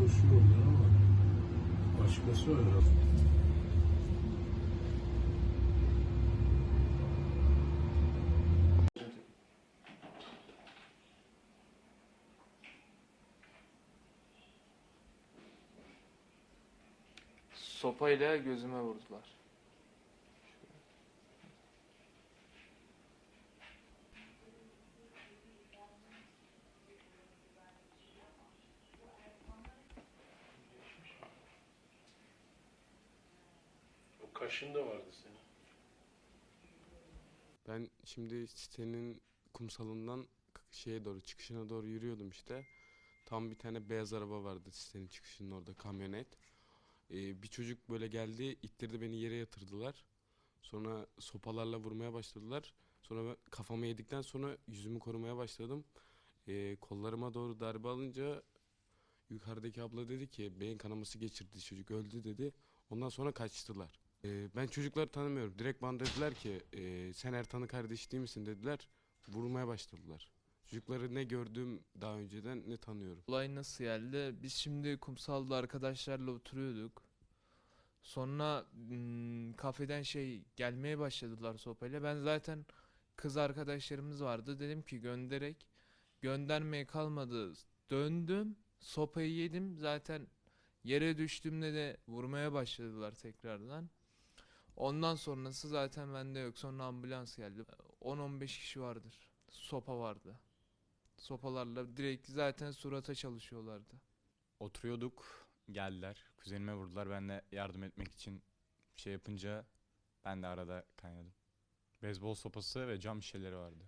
koşuyorlar şey ama başkası öyle. Sopayla gözüme vurdular. Kaşın da vardı senin. Ben şimdi sitenin kumsalından şeye doğru çıkışına doğru yürüyordum işte. Tam bir tane beyaz araba vardı sitenin çıkışının orada kamyonet. Ee, bir çocuk böyle geldi ittirdi beni yere yatırdılar. Sonra sopalarla vurmaya başladılar. Sonra ben kafamı yedikten sonra yüzümü korumaya başladım. Ee, kollarıma doğru darbe alınca yukarıdaki abla dedi ki beyin kanaması geçirdi çocuk öldü dedi. Ondan sonra kaçtılar. Ee, ben çocukları tanımıyorum. Direkt bana dediler ki e, sen Ertan'ın kardeşi değil misin dediler. Vurmaya başladılar. Çocukları ne gördüm daha önceden ne tanıyorum. Olay nasıl geldi? Biz şimdi kumsalda arkadaşlarla oturuyorduk. Sonra hmm, kafeden şey gelmeye başladılar sopayla. Ben zaten kız arkadaşlarımız vardı. Dedim ki gönderek. Göndermeye kalmadı. Döndüm. Sopayı yedim. Zaten yere düştüğümde de vurmaya başladılar tekrardan. Ondan sonrası zaten bende yok. Sonra ambulans geldi. 10-15 kişi vardır. Sopa vardı. Sopalarla direkt zaten surata çalışıyorlardı. Oturuyorduk, geldiler. Kuzenime vurdular. Ben de yardım etmek için şey yapınca ben de arada kaynadım. Beyzbol sopası ve cam şişeleri vardı.